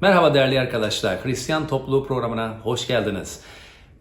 Merhaba değerli arkadaşlar. Hristiyan Topluluğu programına hoş geldiniz.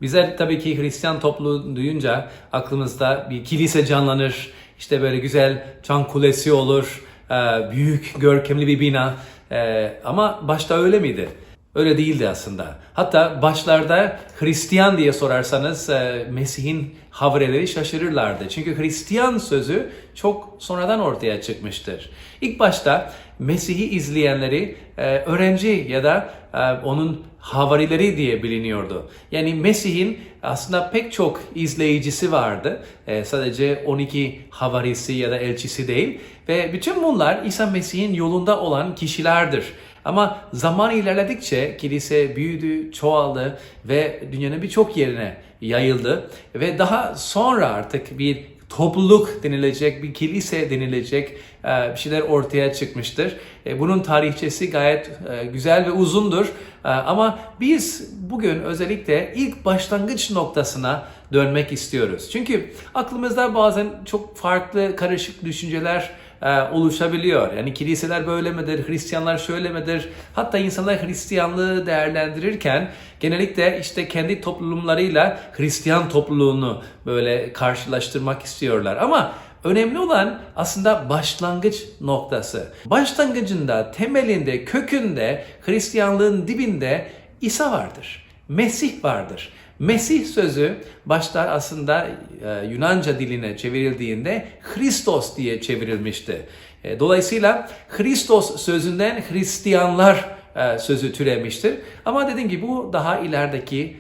Bizler tabii ki Hristiyan topluluğu duyunca aklımızda bir kilise canlanır. İşte böyle güzel çan kulesi olur, e, büyük görkemli bir bina. E, Ama başta öyle miydi? Öyle değildi aslında. Hatta başlarda Hristiyan diye sorarsanız e, Mesih'in havreleri şaşırırlardı. Çünkü Hristiyan sözü çok sonradan ortaya çıkmıştır. İlk başta Mesih'i izleyenleri e, öğrenci ya da e, onun havarileri diye biliniyordu. Yani Mesih'in aslında pek çok izleyicisi vardı. Sadece 12 havarisi ya da elçisi değil. Ve bütün bunlar İsa Mesih'in yolunda olan kişilerdir. Ama zaman ilerledikçe kilise büyüdü, çoğaldı ve dünyanın birçok yerine yayıldı. Ve daha sonra artık bir topluluk denilecek, bir kilise denilecek e, bir şeyler ortaya çıkmıştır. E, Bunun tarihçesi gayet e, güzel ve uzundur. Ama biz bugün özellikle ilk başlangıç noktasına dönmek istiyoruz. Çünkü aklımızda bazen çok farklı karışık düşünceler e, oluşabiliyor. Yani kiliseler böyle midir, Hristiyanlar şöyle midir? Hatta insanlar Hristiyanlığı değerlendirirken genellikle işte kendi toplumlarıyla Hristiyan topluluğunu böyle karşılaştırmak istiyorlar. Ama önemli olan aslında başlangıç noktası. Başlangıcında, temelinde, kökünde, Hristiyanlığın dibinde İsa vardır. Mesih vardır. Mesih sözü başta aslında e, Yunanca diline çevrildiğinde Christos diye çevrilmişti. E, Dolayısıyla Christos sözünden Hristiyanlar e, sözü türemiştir. Ama dediğim gibi bu daha ilerideki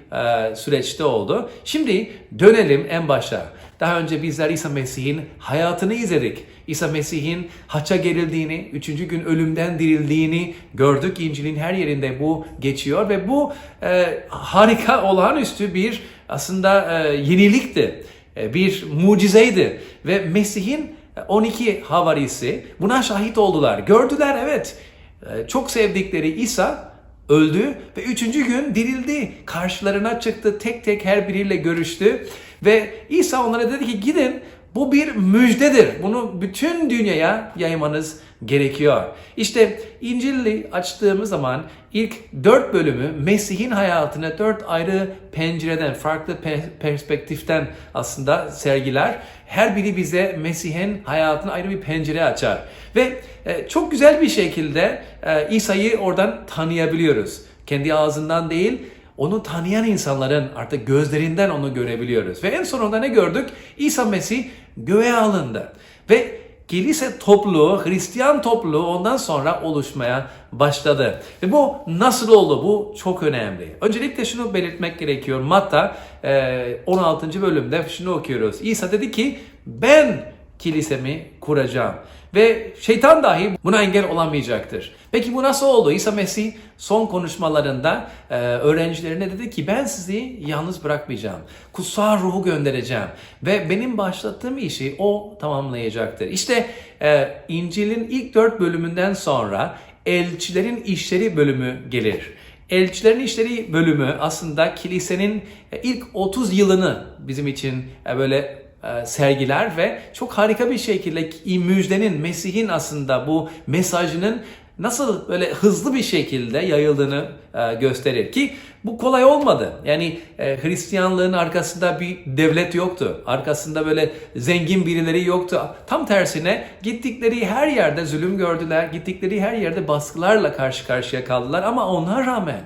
süreçte oldu. Şimdi dönelim en başa. Daha önce bizler İsa Mesih'in hayatını izledik. İsa Mesih'in haça gerildiğini, üçüncü gün ölümden dirildiğini gördük. İncil'in her yerinde bu geçiyor ve bu e, harika, olağanüstü bir aslında e, yenilikti. E, bir mucizeydi. Ve Mesih'in 12 havarisi buna şahit oldular. Gördüler evet. E, çok sevdikleri İsa öldü ve üçüncü gün dirildi. Karşılarına çıktı, tek tek her biriyle görüştü. Ve İsa onlara dedi ki gidin bu bir müjdedir. Bunu bütün dünyaya yaymanız gerekiyor. İşte İncil'i açtığımız zaman ilk dört bölümü Mesih'in hayatını dört ayrı pencereden, farklı pe- perspektiften aslında sergiler. Her biri bize Mesih'in hayatını ayrı bir pencere açar. Ve e, çok güzel bir şekilde e, İsa'yı oradan tanıyabiliyoruz. Kendi ağzından değil, onu tanıyan insanların artık gözlerinden onu görebiliyoruz. Ve en sonunda ne gördük? İsa Mesih göğe alındı. Ve kilise topluluğu, Hristiyan topluluğu ondan sonra oluşmaya başladı. Ve bu nasıl oldu? Bu çok önemli. Öncelikle şunu belirtmek gerekiyor. Matta e, 16. bölümde şunu okuyoruz. İsa dedi ki ben kilisemi kuracağım. Ve şeytan dahi buna engel olamayacaktır. Peki bu nasıl oldu? İsa Mesih son konuşmalarında e, öğrencilerine dedi ki ben sizi yalnız bırakmayacağım. Kutsal ruhu göndereceğim. Ve benim başlattığım işi o tamamlayacaktır. İşte e, İncil'in ilk dört bölümünden sonra elçilerin işleri bölümü gelir. Elçilerin işleri bölümü aslında kilisenin e, ilk 30 yılını bizim için e, böyle sergiler ve çok harika bir şekilde müjdenin, Mesih'in aslında bu mesajının nasıl böyle hızlı bir şekilde yayıldığını e, gösterir ki bu kolay olmadı. Yani e, Hristiyanlığın arkasında bir devlet yoktu. Arkasında böyle zengin birileri yoktu. Tam tersine gittikleri her yerde zulüm gördüler. Gittikleri her yerde baskılarla karşı karşıya kaldılar ama ona rağmen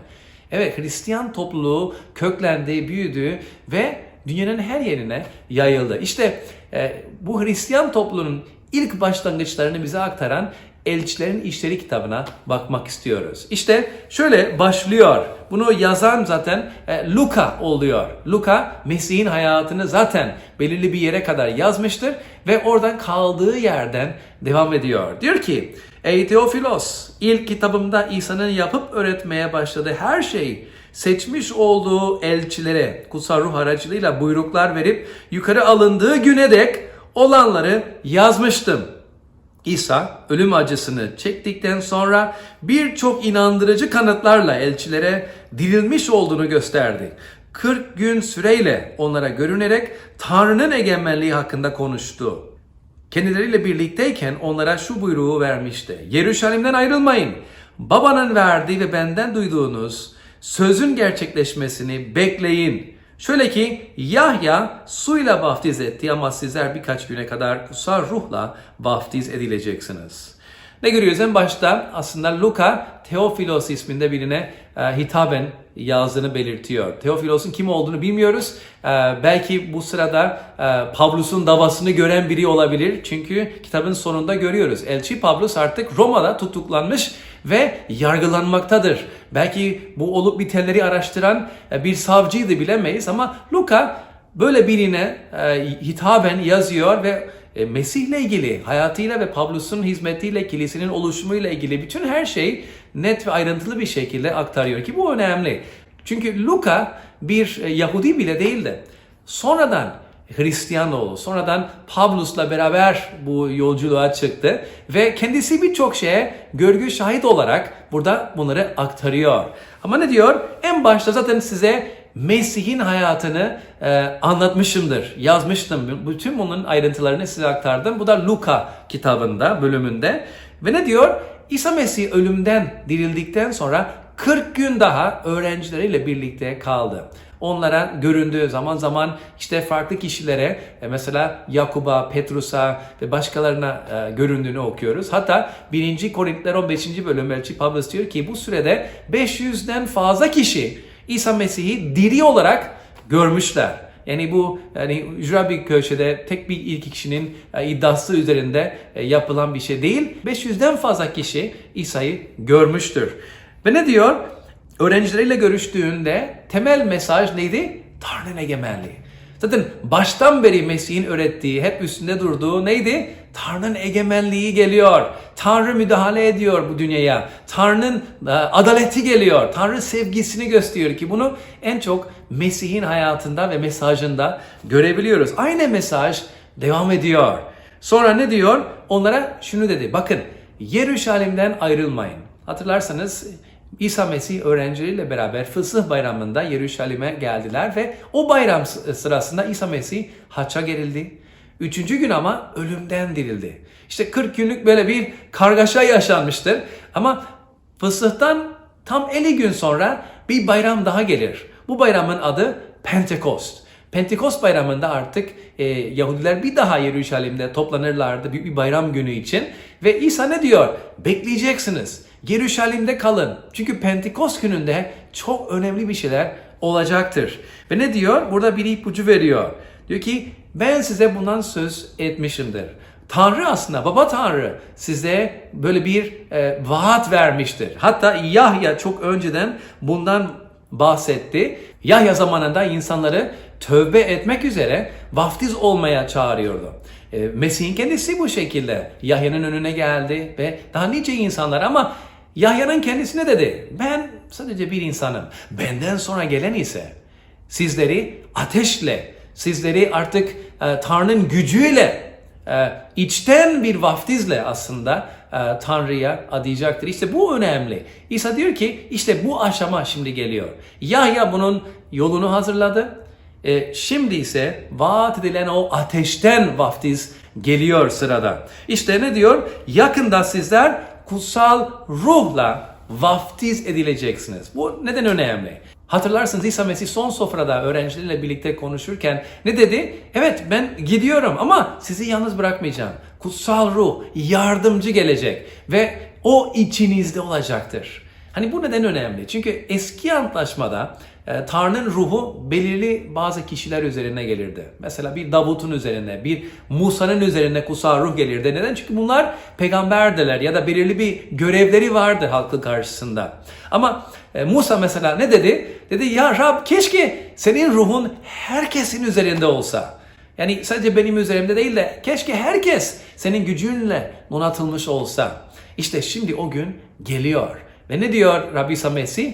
evet Hristiyan topluluğu köklendi, büyüdü ve dünyanın her yerine yayıldı. İşte e, bu Hristiyan topluluğunun ilk başlangıçlarını bize aktaran Elçilerin İşleri kitabına bakmak istiyoruz. İşte şöyle başlıyor. Bunu yazan zaten e, Luka oluyor. Luka Mesih'in hayatını zaten belirli bir yere kadar yazmıştır ve oradan kaldığı yerden devam ediyor. Diyor ki Ey Teofilos ilk kitabımda İsa'nın yapıp öğretmeye başladığı her şeyi seçmiş olduğu elçilere kutsal ruh aracılığıyla buyruklar verip yukarı alındığı güne dek olanları yazmıştım. İsa ölüm acısını çektikten sonra birçok inandırıcı kanıtlarla elçilere dirilmiş olduğunu gösterdi. 40 gün süreyle onlara görünerek Tanrı'nın egemenliği hakkında konuştu. Kendileriyle birlikteyken onlara şu buyruğu vermişti. Yeruşalim'den ayrılmayın. Babanın verdiği ve benden duyduğunuz sözün gerçekleşmesini bekleyin. Şöyle ki Yahya suyla vaftiz etti ama sizler birkaç güne kadar kutsal ruhla vaftiz edileceksiniz. Ne görüyoruz en başta aslında Luka Teofilos isminde birine e, hitaben yazdığını belirtiyor. Teofilos'un kim olduğunu bilmiyoruz. E, belki bu sırada e, Pavlus'un davasını gören biri olabilir. Çünkü kitabın sonunda görüyoruz. Elçi Pavlus artık Roma'da tutuklanmış ve yargılanmaktadır. Belki bu olup bitenleri araştıran e, bir savcıydı bilemeyiz ama Luka böyle birine e, hitaben yazıyor ve e, Mesih ile ilgili, hayatıyla ve Pavlus'un hizmetiyle, kilisenin oluşumuyla ilgili bütün her şey net ve ayrıntılı bir şekilde aktarıyor ki bu önemli. Çünkü Luka bir Yahudi bile değildi. Sonradan Hristiyan oldu. Sonradan Pavlus'la beraber bu yolculuğa çıktı ve kendisi birçok şeye görgü şahit olarak burada bunları aktarıyor. Ama ne diyor? En başta zaten size Mesih'in hayatını e, anlatmışımdır, yazmıştım. Bütün bunun ayrıntılarını size aktardım. Bu da Luka kitabında, bölümünde. Ve ne diyor? İsa Mesih ölümden dirildikten sonra 40 gün daha öğrencileriyle birlikte kaldı. Onlara göründüğü zaman zaman işte farklı kişilere e, mesela Yakub'a, Petrus'a ve başkalarına e, göründüğünü okuyoruz. Hatta 1. Korintiler 15. bölüm Elçi Pavlus diyor ki bu sürede 500'den fazla kişi İsa Mesih'i diri olarak görmüşler. Yani bu yani ücra bir köşede tek bir ilk kişinin e, iddiası üzerinde yapılan bir şey değil. 500'den fazla kişi İsa'yı görmüştür. Ve ne diyor? Öğrencileriyle görüştüğünde temel mesaj neydi? Tanrı'nın egemenliği. Zaten baştan beri Mesih'in öğrettiği, hep üstünde durduğu neydi? Tanrı'nın egemenliği geliyor. Tanrı müdahale ediyor bu dünyaya. Tanrı'nın e, adaleti geliyor. Tanrı sevgisini gösteriyor ki bunu en çok Mesih'in hayatında ve mesajında görebiliyoruz. Aynı mesaj devam ediyor. Sonra ne diyor? Onlara şunu dedi. Bakın Yeruşalim'den ayrılmayın. Hatırlarsanız İsa Mesih öğrencileriyle beraber Fısıh Bayramı'nda Yeruşalim'e geldiler ve o bayram sırasında İsa Mesih haça gerildi. Üçüncü gün ama ölümden dirildi. İşte 40 günlük böyle bir kargaşa yaşanmıştır. Ama Fısıh'tan tam 50 gün sonra bir bayram daha gelir. Bu bayramın adı Pentekost. Pentekost bayramında artık e, Yahudiler bir daha Yeruşalim'de toplanırlardı büyük bir bayram günü için. Ve İsa ne diyor? Bekleyeceksiniz. Yeruşalim'de kalın. Çünkü Pentekost gününde çok önemli bir şeyler olacaktır. Ve ne diyor? Burada bir ipucu veriyor. Diyor ki ben size bundan söz etmişimdir. Tanrı aslında baba Tanrı size böyle bir e, vaat vermiştir. Hatta Yahya çok önceden bundan bahsetti. Yahya zamanında insanları tövbe etmek üzere vaftiz olmaya çağırıyordu. E, Mesih'in kendisi bu şekilde Yahya'nın önüne geldi ve daha nice insanlar ama Yahya'nın kendisine dedi ben sadece bir insanım. Benden sonra gelen ise sizleri ateşle, sizleri artık e, Tanrı'nın gücüyle, e, içten bir vaftizle aslında e, Tanrı'ya adayacaktır. İşte bu önemli. İsa diyor ki işte bu aşama şimdi geliyor. Yahya bunun yolunu hazırladı. E, şimdi ise vaat edilen o ateşten vaftiz geliyor sırada. İşte ne diyor? Yakında sizler kutsal ruhla vaftiz edileceksiniz. Bu neden önemli? Hatırlarsınız İsa Mesih son sofrada öğrencileriyle birlikte konuşurken ne dedi? Evet ben gidiyorum ama sizi yalnız bırakmayacağım. Kutsal ruh yardımcı gelecek ve o içinizde olacaktır. Hani bu neden önemli? Çünkü eski antlaşmada Tanrı'nın ruhu belirli bazı kişiler üzerine gelirdi. Mesela bir Davut'un üzerine, bir Musa'nın üzerine kutsal ruh gelirdi. Neden? Çünkü bunlar peygamberdiler ya da belirli bir görevleri vardı halkın karşısında. Ama e, Musa mesela ne dedi? Dedi ya Rab keşke senin ruhun herkesin üzerinde olsa. Yani sadece benim üzerimde değil de keşke herkes senin gücünle donatılmış olsa. İşte şimdi o gün geliyor. Ve ne diyor Rabbi İsa Mesih?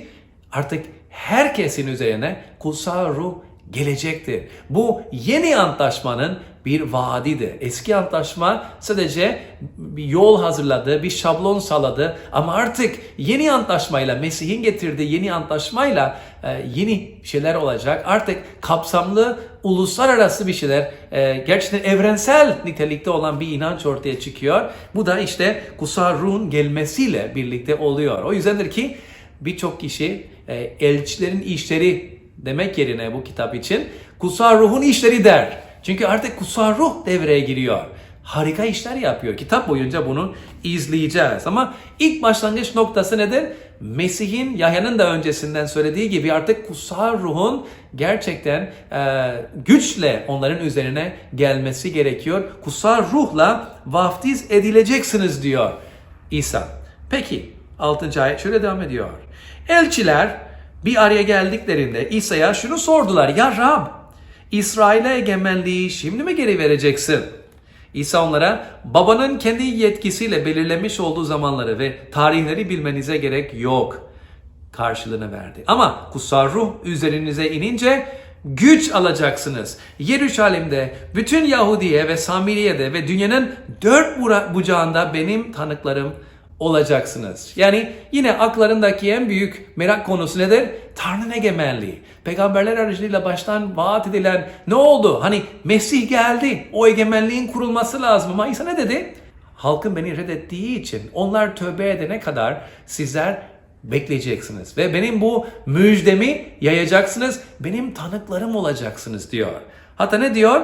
Artık herkesin üzerine kutsal ruh gelecektir. Bu yeni antlaşmanın bir vaadidir. Eski antlaşma sadece bir yol hazırladı, bir şablon sağladı ama artık yeni antlaşmayla, Mesih'in getirdiği yeni antlaşmayla e, yeni şeyler olacak. Artık kapsamlı, uluslararası bir şeyler, e, gerçekten evrensel nitelikte olan bir inanç ortaya çıkıyor. Bu da işte kutsal ruhun gelmesiyle birlikte oluyor. O yüzdendir ki birçok kişi elçilerin işleri demek yerine bu kitap için kutsal ruhun işleri der. Çünkü artık kutsal ruh devreye giriyor. Harika işler yapıyor. Kitap boyunca bunu izleyeceğiz. Ama ilk başlangıç noktası nedir? Mesih'in Yahya'nın da öncesinden söylediği gibi artık kutsal ruhun gerçekten e, güçle onların üzerine gelmesi gerekiyor. Kutsal ruhla vaftiz edileceksiniz diyor İsa. Peki 6. ayet şöyle devam ediyor. Elçiler bir araya geldiklerinde İsa'ya şunu sordular. Ya Rab İsrail'e egemenliği şimdi mi geri vereceksin? İsa onlara babanın kendi yetkisiyle belirlemiş olduğu zamanları ve tarihleri bilmenize gerek yok karşılığını verdi. Ama kutsal ruh üzerinize inince güç alacaksınız. Yeruşalim'de, bütün Yahudiye ve Samiriye'de ve dünyanın dört bucağında benim tanıklarım olacaksınız. Yani yine aklarındaki en büyük merak konusu nedir? Tanrı'nın egemenliği. Peygamberler aracılığıyla baştan vaat edilen ne oldu? Hani Mesih geldi. O egemenliğin kurulması lazım ama İsa ne dedi? Halkın beni reddettiği için onlar tövbe edene kadar sizler bekleyeceksiniz. Ve benim bu müjdemi yayacaksınız. Benim tanıklarım olacaksınız diyor. Hatta ne diyor?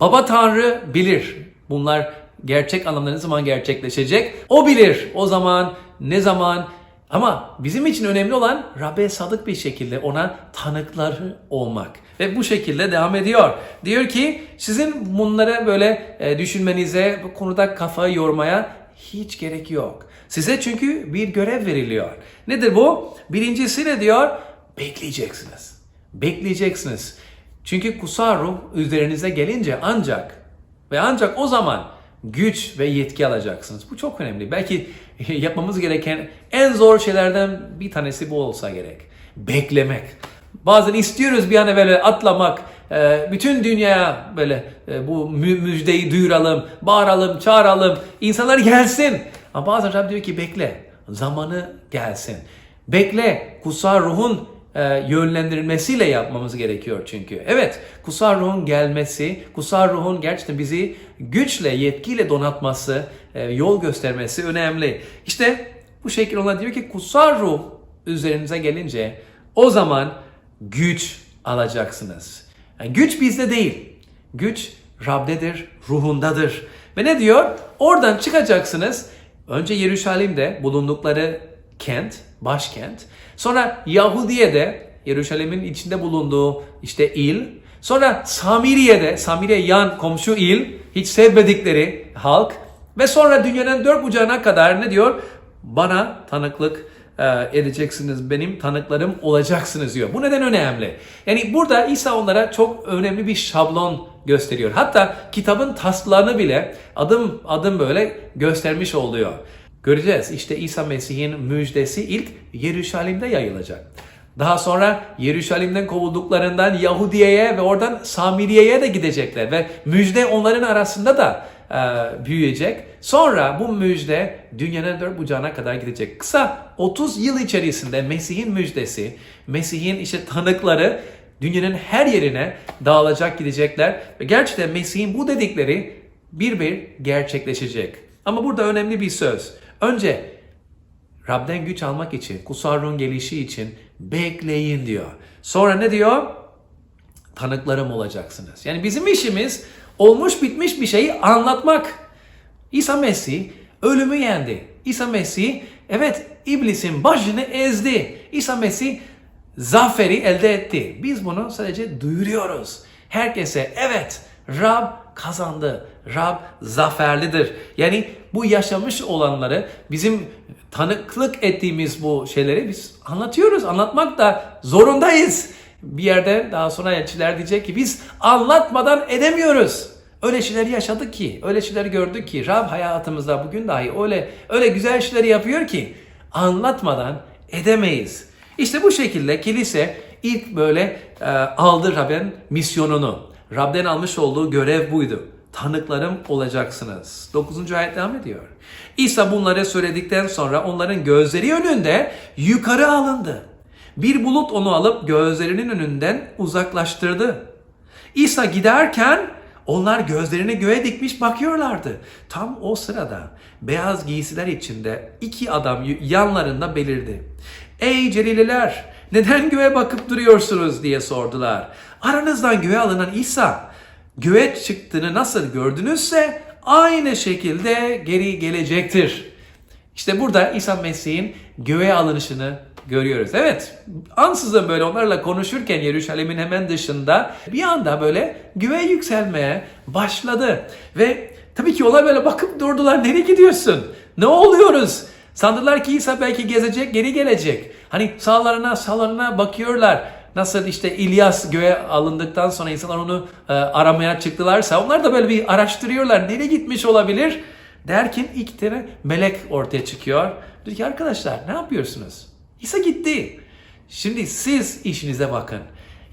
Baba Tanrı bilir. Bunlar gerçek anlamda ne zaman gerçekleşecek? O bilir. O zaman ne zaman ama bizim için önemli olan Rabbe sadık bir şekilde ona tanıkları olmak. Ve bu şekilde devam ediyor. Diyor ki sizin bunlara böyle e, düşünmenize, bu konuda kafayı yormaya hiç gerek yok. Size çünkü bir görev veriliyor. Nedir bu? Birincisi ne diyor? Bekleyeceksiniz. Bekleyeceksiniz. Çünkü kutsal ruh üzerinize gelince ancak ve ancak o zaman güç ve yetki alacaksınız. Bu çok önemli. Belki yapmamız gereken en zor şeylerden bir tanesi bu olsa gerek. Beklemek. Bazen istiyoruz bir an evvel atlamak, e, bütün dünyaya böyle e, bu mü- müjdeyi duyuralım, bağıralım, çağıralım, insanlar gelsin. Ama bazen Rab diyor ki bekle, zamanı gelsin. Bekle, kutsal ruhun e, yönlendirilmesiyle yapmamız gerekiyor çünkü. Evet, kutsal ruhun gelmesi, kutsal ruhun gerçekten bizi güçle, yetkiyle donatması, e, yol göstermesi önemli. İşte bu şekilde ona diyor ki kutsal ruh üzerinize gelince o zaman güç alacaksınız. Yani güç bizde değil. Güç Rab'dedir, ruhundadır. Ve ne diyor? Oradan çıkacaksınız. Önce Yeruşalim'de bulundukları kent, başkent. Sonra Yahudiye'de, Yeruşalim'in içinde bulunduğu işte il. Sonra Samiriye'de, Samiriye yan komşu il, hiç sevmedikleri halk. Ve sonra dünyanın dört bucağına kadar ne diyor? Bana tanıklık e, edeceksiniz, benim tanıklarım olacaksınız diyor. Bu neden önemli? Yani burada İsa onlara çok önemli bir şablon gösteriyor. Hatta kitabın taslağını bile adım adım böyle göstermiş oluyor. Göreceğiz. İşte İsa Mesih'in müjdesi ilk Yeruşalim'de yayılacak. Daha sonra Yeruşalim'den kovulduklarından Yahudiye'ye ve oradan Samiriye'ye de gidecekler ve müjde onların arasında da e, büyüyecek. Sonra bu müjde dünyanın dört bucağına kadar gidecek. Kısa 30 yıl içerisinde Mesih'in müjdesi, Mesih'in işte tanıkları dünyanın her yerine dağılacak gidecekler ve gerçekten Mesih'in bu dedikleri bir bir gerçekleşecek. Ama burada önemli bir söz. Önce Rab'den güç almak için, kutsal ruhun gelişi için bekleyin diyor. Sonra ne diyor? Tanıklarım olacaksınız. Yani bizim işimiz olmuş bitmiş bir şeyi anlatmak. İsa Mesih ölümü yendi. İsa Mesih evet iblisin başını ezdi. İsa Mesih zaferi elde etti. Biz bunu sadece duyuruyoruz. Herkese evet Rab kazandı. Rab zaferlidir. Yani bu yaşamış olanları bizim tanıklık ettiğimiz bu şeyleri biz anlatıyoruz. Anlatmak da zorundayız. Bir yerde daha sonra elçiler diyecek ki biz anlatmadan edemiyoruz. Öyle şeyler yaşadık ki, öyle şeyler gördük ki Rab hayatımızda bugün dahi öyle öyle güzel şeyler yapıyor ki anlatmadan edemeyiz. İşte bu şekilde kilise ilk böyle e, aldı Rab'ben misyonunu. Rab'den almış olduğu görev buydu. Tanıklarım olacaksınız. 9. ayet devam ediyor. İsa bunları söyledikten sonra onların gözleri önünde yukarı alındı. Bir bulut onu alıp gözlerinin önünden uzaklaştırdı. İsa giderken onlar gözlerini göğe dikmiş bakıyorlardı. Tam o sırada beyaz giysiler içinde iki adam yanlarında belirdi. Ey Celililer neden göğe bakıp duruyorsunuz diye sordular. Aranızdan göğe alınan İsa göğe çıktığını nasıl gördünüzse aynı şekilde geri gelecektir. İşte burada İsa Mesih'in göğe alınışını görüyoruz. Evet, ansızın böyle onlarla konuşurken Yeruşalim'in hemen dışında bir anda böyle göğe yükselmeye başladı. Ve tabii ki ona böyle bakıp durdular. Nereye gidiyorsun? Ne oluyoruz? Sandılar ki İsa belki gezecek, geri gelecek. Hani sağlarına sağlarına bakıyorlar. Nasıl işte İlyas göğe alındıktan sonra insanlar onu e, aramaya çıktılarsa onlar da böyle bir araştırıyorlar. Nereye gitmiş olabilir? Derken iki tane melek ortaya çıkıyor. Diyor ki arkadaşlar ne yapıyorsunuz? İsa gitti. Şimdi siz işinize bakın.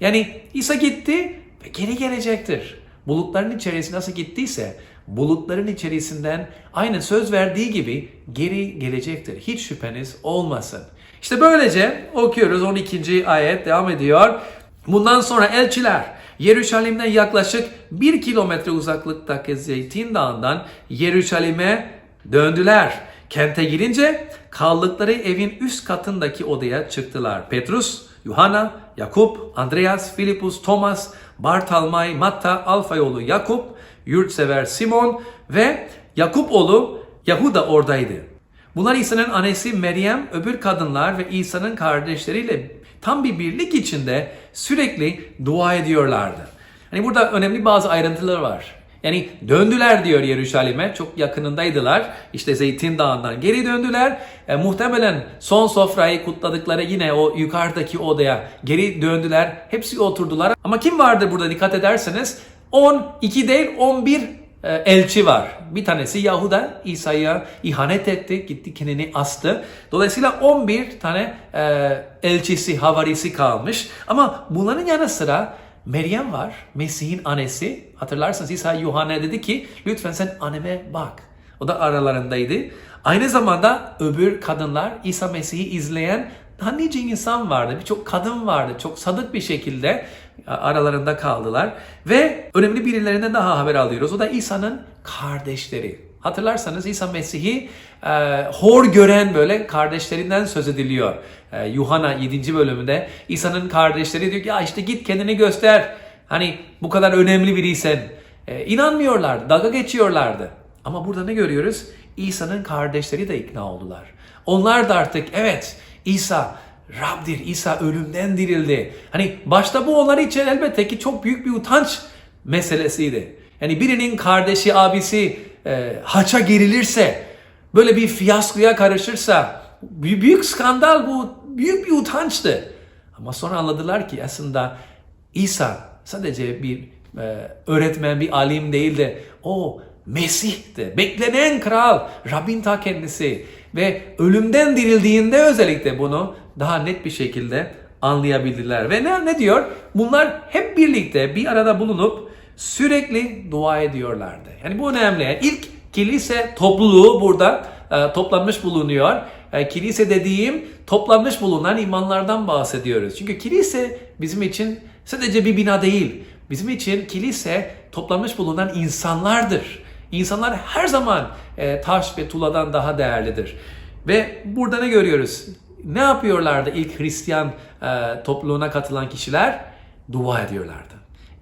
Yani İsa gitti ve geri gelecektir. Bulutların içerisine nasıl gittiyse bulutların içerisinden aynı söz verdiği gibi geri gelecektir. Hiç şüpheniz olmasın. İşte böylece okuyoruz 12. ayet devam ediyor. Bundan sonra elçiler Yeruşalim'den yaklaşık bir kilometre uzaklıktaki Zeytin Dağı'ndan Yeruşalim'e döndüler. Kente girince kaldıkları evin üst katındaki odaya çıktılar. Petrus, Yuhanna, Yakup, Andreas, Filipus, Thomas, Bartalmay, Matta, Alfa yolu Yakup, yurtsever Simon ve Yakup oğlu Yahuda oradaydı. Bunlar İsa'nın annesi Meryem, öbür kadınlar ve İsa'nın kardeşleriyle tam bir birlik içinde sürekli dua ediyorlardı. Hani burada önemli bazı ayrıntılar var. Yani döndüler diyor Yeruşalim'e. Çok yakınındaydılar. İşte Zeytin Dağı'ndan geri döndüler. E, muhtemelen son sofrayı kutladıkları yine o yukarıdaki odaya geri döndüler. Hepsi oturdular. Ama kim vardı burada dikkat ederseniz 12 değil 11 e, elçi var. Bir tanesi Yahuda İsa'ya ihanet etti. Gitti kendini astı. Dolayısıyla 11 tane e, elçisi, havarisi kalmış. Ama bunların yanı sıra Meryem var, Mesih'in annesi. Hatırlarsınız İsa Yuhanna dedi ki lütfen sen anneme bak. O da aralarındaydı. Aynı zamanda öbür kadınlar İsa Mesih'i izleyen daha nice insan vardı. Birçok kadın vardı. Çok sadık bir şekilde aralarında kaldılar. Ve önemli birilerinden daha haber alıyoruz. O da İsa'nın kardeşleri. Hatırlarsanız İsa Mesih'i e, hor gören böyle kardeşlerinden söz ediliyor. E, Yuhanna 7. bölümünde İsa'nın kardeşleri diyor ki ya işte git kendini göster. Hani bu kadar önemli biriysen. E, inanmıyorlardı, dalga geçiyorlardı. Ama burada ne görüyoruz? İsa'nın kardeşleri de ikna oldular. Onlar da artık evet İsa Rab'dir. İsa ölümden dirildi. Hani başta bu onlar için elbette ki çok büyük bir utanç meselesiydi. Yani birinin kardeşi, abisi e, haça gerilirse, böyle bir fiyaskoya karışırsa büyük, skandal bu, büyük bir utançtı. Ama sonra anladılar ki aslında İsa sadece bir e, öğretmen, bir alim değil de o Mesih'ti. Beklenen kral, Rabbin ta kendisi. Ve ölümden dirildiğinde özellikle bunu daha net bir şekilde anlayabildiler. Ve ne, ne diyor? Bunlar hep birlikte bir arada bulunup sürekli dua ediyorlardı. Yani bu önemli. İlk kilise topluluğu burada e, toplanmış bulunuyor. E, kilise dediğim toplanmış bulunan imanlardan bahsediyoruz. Çünkü kilise bizim için sadece bir bina değil. Bizim için kilise toplanmış bulunan insanlardır. İnsanlar her zaman e, taş ve tuladan daha değerlidir. Ve burada ne görüyoruz? Ne yapıyorlardı ilk Hristiyan e, topluluğuna katılan kişiler? Dua ediyorlardı.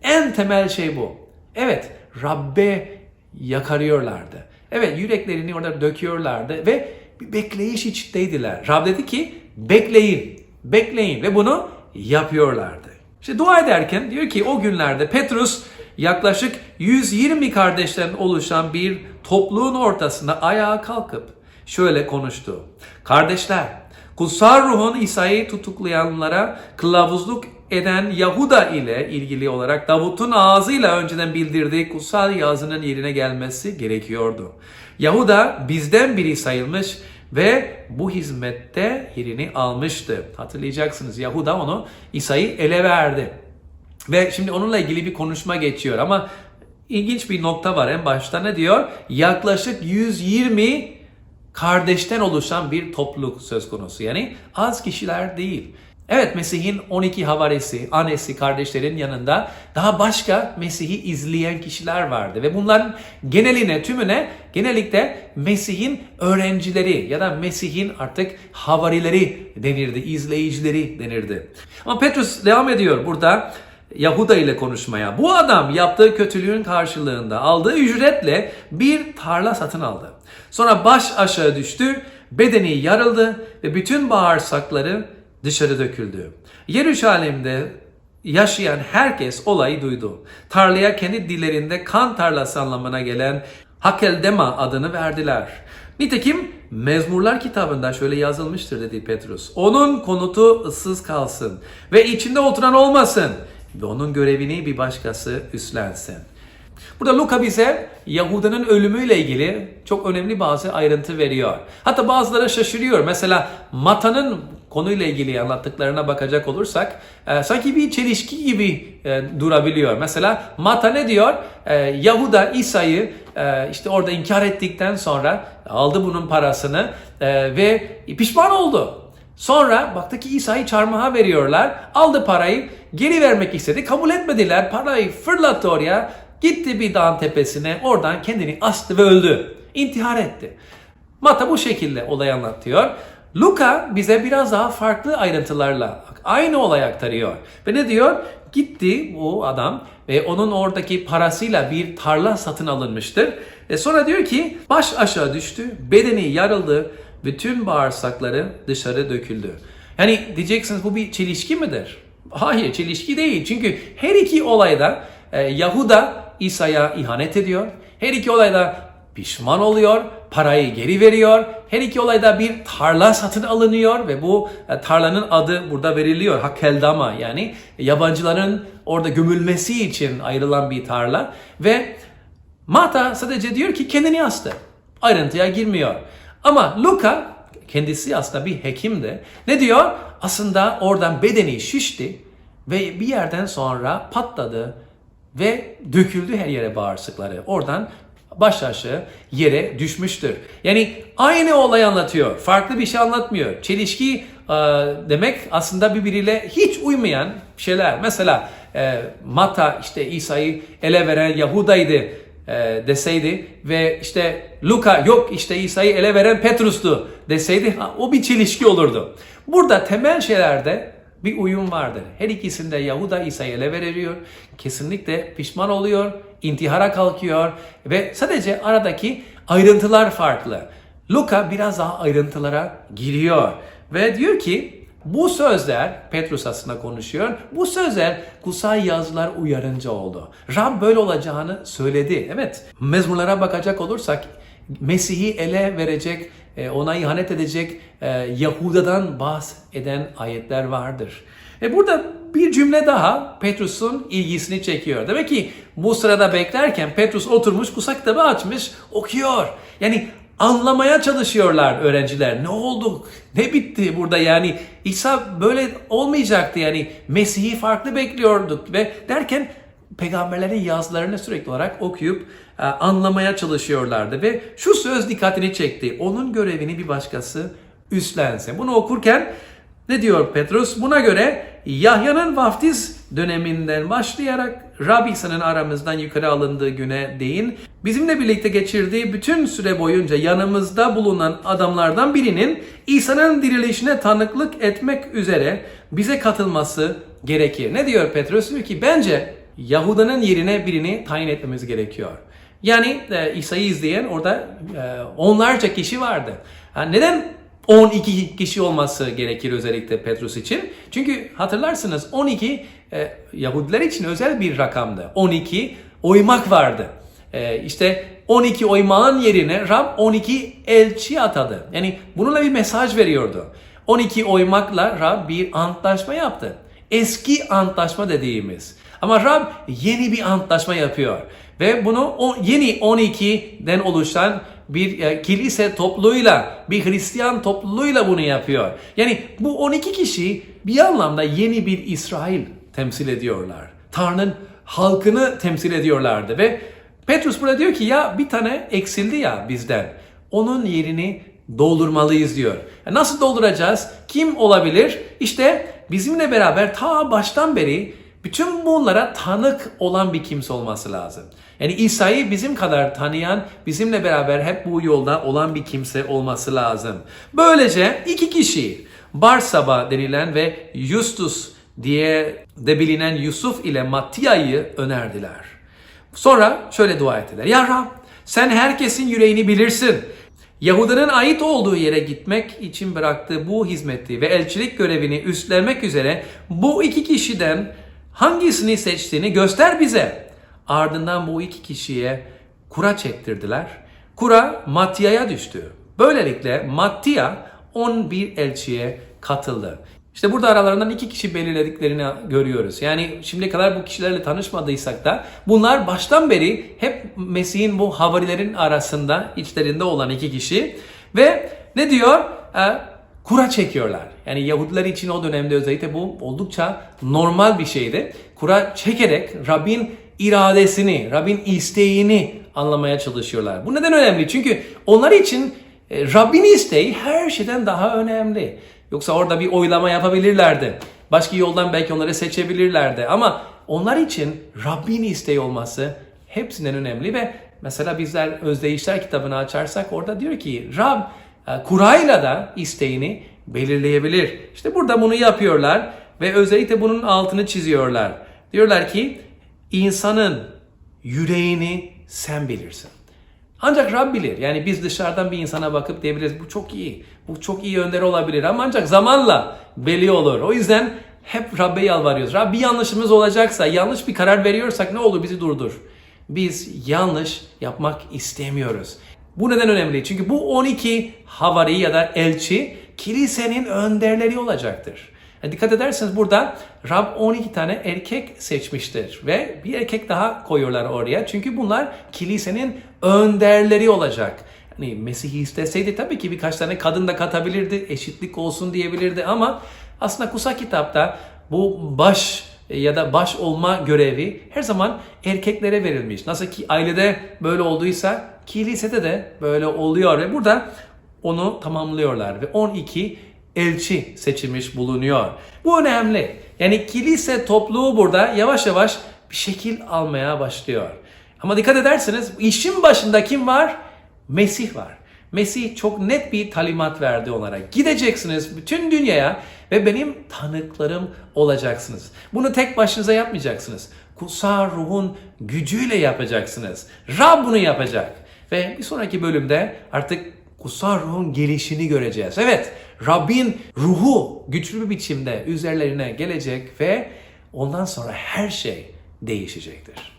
En temel şey bu. Evet, Rabbe yakarıyorlardı. Evet, yüreklerini orada döküyorlardı ve bir bekleyiş içindeydiler. Rab dedi ki, bekleyin, bekleyin ve bunu yapıyorlardı. İşte dua ederken diyor ki o günlerde Petrus yaklaşık 120 kardeşten oluşan bir topluluğun ortasında ayağa kalkıp şöyle konuştu. Kardeşler, kutsal ruhun İsa'yı tutuklayanlara kılavuzluk eden Yahuda ile ilgili olarak Davut'un ağzıyla önceden bildirdiği kutsal yazının yerine gelmesi gerekiyordu. Yahuda bizden biri sayılmış ve bu hizmette yerini almıştı. Hatırlayacaksınız Yahuda onu İsa'yı ele verdi. Ve şimdi onunla ilgili bir konuşma geçiyor ama ilginç bir nokta var en başta ne diyor? Yaklaşık 120 kardeşten oluşan bir topluluk söz konusu. Yani az kişiler değil. Evet Mesih'in 12 havarisi, annesi, kardeşlerin yanında daha başka Mesih'i izleyen kişiler vardı. Ve bunların geneline, tümüne genellikle Mesih'in öğrencileri ya da Mesih'in artık havarileri denirdi, izleyicileri denirdi. Ama Petrus devam ediyor burada Yahuda ile konuşmaya. Bu adam yaptığı kötülüğün karşılığında aldığı ücretle bir tarla satın aldı. Sonra baş aşağı düştü, bedeni yarıldı ve bütün bağırsakları dışarı döküldü. Yeruşalim'de yaşayan herkes olayı duydu. Tarlaya kendi dillerinde kan tarlası anlamına gelen Hakeldema adını verdiler. Nitekim Mezmurlar kitabında şöyle yazılmıştır dedi Petrus. Onun konutu ıssız kalsın ve içinde oturan olmasın ve onun görevini bir başkası üstlensin. Burada Luka bize Yahuda'nın ölümüyle ilgili çok önemli bazı ayrıntı veriyor. Hatta bazıları şaşırıyor. Mesela Mata'nın konuyla ilgili anlattıklarına bakacak olursak e, sanki bir çelişki gibi e, durabiliyor. Mesela Mata ne diyor? E, Yahuda İsa'yı e, işte orada inkar ettikten sonra aldı bunun parasını e, ve pişman oldu. Sonra baktı ki İsa'yı çarmıha veriyorlar. Aldı parayı geri vermek istedi. Kabul etmediler. Parayı fırlattı oraya. Gitti bir dağın tepesine. Oradan kendini astı ve öldü. İntihar etti. Mata bu şekilde olayı anlatıyor. Luka bize biraz daha farklı ayrıntılarla aynı olayı aktarıyor. Ve ne diyor? Gitti bu adam ve onun oradaki parasıyla bir tarla satın alınmıştır. Ve sonra diyor ki baş aşağı düştü, bedeni yarıldı, bütün bağırsakları dışarı döküldü. Yani diyeceksiniz bu bir çelişki midir? Hayır çelişki değil. Çünkü her iki olayda e, Yahuda İsa'ya ihanet ediyor. Her iki olayda pişman oluyor, parayı geri veriyor. Her iki olayda bir tarla satın alınıyor ve bu e, tarlanın adı burada veriliyor. Hakeldama yani yabancıların orada gömülmesi için ayrılan bir tarla ve Mata sadece diyor ki kendini astı. Ayrıntıya girmiyor. Ama Luka kendisi aslında bir hekimdi. Ne diyor? Aslında oradan bedeni şişti ve bir yerden sonra patladı ve döküldü her yere bağırsakları. Oradan baş aşağı yere düşmüştür. Yani aynı olayı anlatıyor. Farklı bir şey anlatmıyor. Çelişki e, demek aslında birbiriyle hiç uymayan şeyler. Mesela e, Mata işte İsa'yı ele veren Yahuda'ydı e, deseydi ve işte Luka yok işte İsa'yı ele veren Petrus'tu deseydi ha, o bir çelişki olurdu. Burada temel şeylerde bir uyum vardır. Her ikisinde Yahuda İsa'yı ele veriyor. Kesinlikle pişman oluyor, intihara kalkıyor ve sadece aradaki ayrıntılar farklı. Luka biraz daha ayrıntılara giriyor ve diyor ki bu sözler, Petrus aslında konuşuyor, bu sözler kutsal yazılar uyarınca oldu. Rab böyle olacağını söyledi. Evet, mezmurlara bakacak olursak Mesih'i ele verecek, e, ona ihanet edecek e, Yahuda'dan bahseden ayetler vardır. E burada bir cümle daha Petrus'un ilgisini çekiyor. Demek ki bu sırada beklerken Petrus oturmuş kutsal kitabı açmış okuyor. Yani anlamaya çalışıyorlar öğrenciler. Ne oldu? Ne bitti burada yani? İsa böyle olmayacaktı yani. Mesih'i farklı bekliyorduk ve derken peygamberlerin yazılarını sürekli olarak okuyup e, anlamaya çalışıyorlardı ve şu söz dikkatini çekti. Onun görevini bir başkası üstlensin. Bunu okurken ne diyor Petrus? Buna göre Yahya'nın vaftiz döneminden başlayarak Rabbi İsa'nın aramızdan yukarı alındığı güne değin bizimle birlikte geçirdiği bütün süre boyunca yanımızda bulunan adamlardan birinin İsa'nın dirilişine tanıklık etmek üzere bize katılması gerekir. Ne diyor Petrus? Diyor ki bence Yahuda'nın yerine birini tayin etmemiz gerekiyor. Yani e, İsa'yı izleyen orada e, onlarca kişi vardı. Ha, neden 12 kişi olması gerekir özellikle Petrus için? Çünkü hatırlarsınız 12 e, Yahudiler için özel bir rakamdı. 12 oymak vardı. E, işte 12 oymağın yerine Rab 12 elçi atadı. Yani bununla bir mesaj veriyordu. 12 oymakla Rab bir antlaşma yaptı. Eski antlaşma dediğimiz. Ama Rab yeni bir antlaşma yapıyor. Ve bunu o, yeni 12'den oluşan bir e, kilise topluluğuyla, bir Hristiyan topluluğuyla bunu yapıyor. Yani bu 12 kişi bir anlamda yeni bir İsrail temsil ediyorlar. Tanrı'nın halkını temsil ediyorlardı ve Petrus burada diyor ki ya bir tane eksildi ya bizden. Onun yerini doldurmalıyız diyor. E Nasıl dolduracağız? Kim olabilir? İşte bizimle beraber ta baştan beri bütün bunlara tanık olan bir kimse olması lazım. Yani İsa'yı bizim kadar tanıyan, bizimle beraber hep bu yolda olan bir kimse olması lazım. Böylece iki kişi Barsaba denilen ve Justus diye de bilinen Yusuf ile Mattiya'yı önerdiler. Sonra şöyle dua ettiler. Ya Rab sen herkesin yüreğini bilirsin. Yahudanın ait olduğu yere gitmek için bıraktığı bu hizmeti ve elçilik görevini üstlenmek üzere bu iki kişiden hangisini seçtiğini göster bize. Ardından bu iki kişiye kura çektirdiler. Kura Mattiya'ya düştü. Böylelikle Mattiya 11 elçiye katıldı. İşte burada aralarından iki kişi belirlediklerini görüyoruz. Yani şimdiye kadar bu kişilerle tanışmadıysak da bunlar baştan beri hep Mesih'in bu havarilerin arasında içlerinde olan iki kişi. Ve ne diyor? Kura çekiyorlar. Yani Yahudiler için o dönemde özellikle bu oldukça normal bir şeydi. Kura çekerek Rabbin iradesini, Rabbin isteğini anlamaya çalışıyorlar. Bu neden önemli? Çünkü onlar için e, Rabbin isteği her şeyden daha önemli. Yoksa orada bir oylama yapabilirlerdi. Başka yoldan belki onları seçebilirlerdi. Ama onlar için Rabbin isteği olması hepsinden önemli ve mesela bizler Özdeyişler kitabını açarsak orada diyor ki Rab kurayla da isteğini belirleyebilir. İşte burada bunu yapıyorlar ve özellikle bunun altını çiziyorlar. Diyorlar ki insanın yüreğini sen bilirsin. Ancak Rab bilir. Yani biz dışarıdan bir insana bakıp diyebiliriz bu çok iyi. Bu çok iyi önder olabilir ama ancak zamanla belli olur. O yüzden hep Rab'be yalvarıyoruz. Rab bir yanlışımız olacaksa, yanlış bir karar veriyorsak ne olur bizi durdur. Biz yanlış yapmak istemiyoruz. Bu neden önemli? Çünkü bu 12 havari ya da elçi kilisenin önderleri olacaktır. Yani dikkat ederseniz burada Rab 12 tane erkek seçmiştir ve bir erkek daha koyuyorlar oraya. Çünkü bunlar kilisenin önderleri olacak. Hani Mesih isteseydi tabii ki birkaç tane kadın da katabilirdi, eşitlik olsun diyebilirdi ama aslında kutsal kitapta bu baş ya da baş olma görevi her zaman erkeklere verilmiş. Nasıl ki ailede böyle olduysa kilisede de böyle oluyor ve burada onu tamamlıyorlar ve 12 elçi seçilmiş bulunuyor. Bu önemli. Yani kilise topluluğu burada yavaş yavaş bir şekil almaya başlıyor. Ama dikkat ederseniz işin başında kim var? Mesih var. Mesih çok net bir talimat verdi onlara. Gideceksiniz bütün dünyaya ve benim tanıklarım olacaksınız. Bunu tek başınıza yapmayacaksınız. Kutsal ruhun gücüyle yapacaksınız. Rab bunu yapacak. Ve bir sonraki bölümde artık kutsal ruhun gelişini göreceğiz. Evet, Rabbin ruhu güçlü bir biçimde üzerlerine gelecek ve ondan sonra her şey değişecektir.